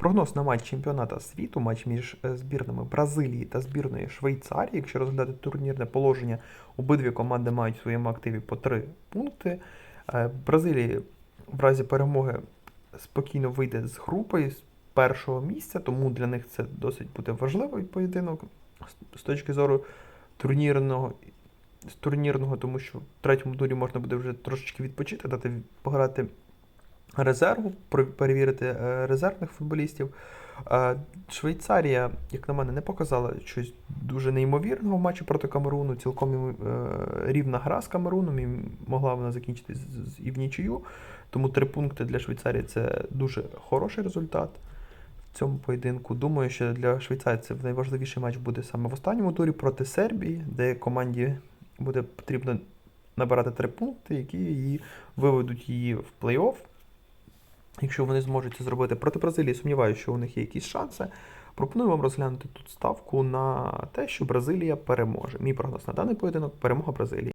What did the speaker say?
Прогноз на матч чемпіоната світу, матч між е, збірними Бразилії та збірною Швейцарії. Якщо розглядати турнірне положення, обидві команди мають в своєму активі по три пункти. Е, Бразилії в разі перемоги спокійно вийде з групи з першого місця, тому для них це досить буде важливий поєдинок з точки зору турнірного. З турнірного, тому що в третьому турі можна буде вже трошечки відпочити, дати пограти резерву, перевірити е, резервних футболістів. Е, Швейцарія, як на мене, не показала щось дуже неймовірного в матчі проти Камеруну. Цілком е, рівна гра з Камеруном, і могла вона закінчитись і в нічию. Тому три пункти для Швейцарії це дуже хороший результат в цьому поєдинку. Думаю, що для швейцарців найважливіший матч буде саме в останньому турі проти Сербії, де команді буде потрібно набирати три пункти, які її виведуть її в плей-офф. Якщо вони зможуть це зробити проти Бразилії, сумніваюся, що у них є якісь шанси. Пропоную вам розглянути тут ставку на те, що Бразилія переможе. Мій прогноз на даний поєдинок перемога Бразилії.